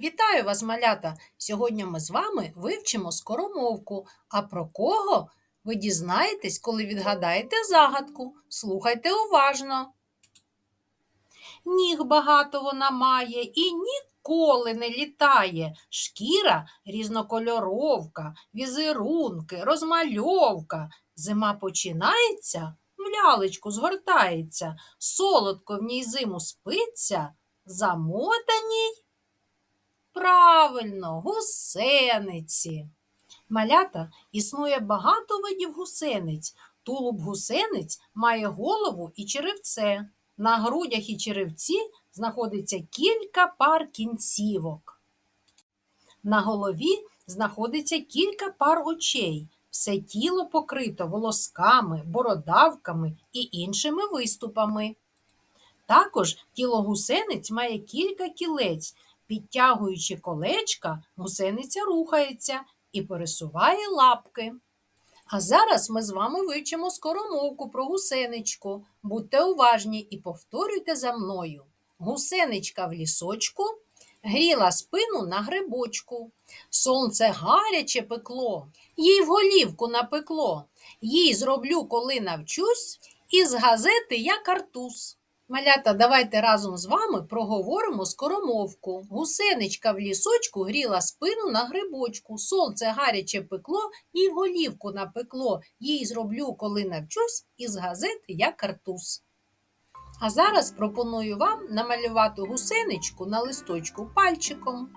Вітаю вас, малята! Сьогодні ми з вами вивчимо скоромовку. А про кого ви дізнаєтесь, коли відгадаєте загадку? Слухайте уважно. Ніг багато вона має і ніколи не літає. Шкіра різнокольоровка, візерунки, розмальовка. Зима починається, в згортається, солодко в ній зиму спиться, замотаній Правильно, гусениці. Малята існує багато видів гусениць. Тулуб гусениць має голову і черевце. На грудях і черевці знаходиться кілька пар кінцівок. На голові знаходиться кілька пар очей. Все тіло покрито волосками, бородавками і іншими виступами. Також тіло гусениць має кілька кілець. Підтягуючи колечка, гусениця рухається і пересуває лапки. А зараз ми з вами вивчимо скоромовку про гусеничку. Будьте уважні і повторюйте за мною. Гусеничка в лісочку гріла спину на грибочку. Сонце гаряче пекло, їй в голівку напекло. Їй зроблю, коли навчусь, із газети я картуз. Малята, давайте разом з вами проговоримо скоромовку. Гусеничка в лісочку гріла спину на грибочку. Сонце гаряче пекло, і голівку напекло. Їй зроблю, коли навчусь, із газети я картуз. А зараз пропоную вам намалювати гусеничку на листочку пальчиком.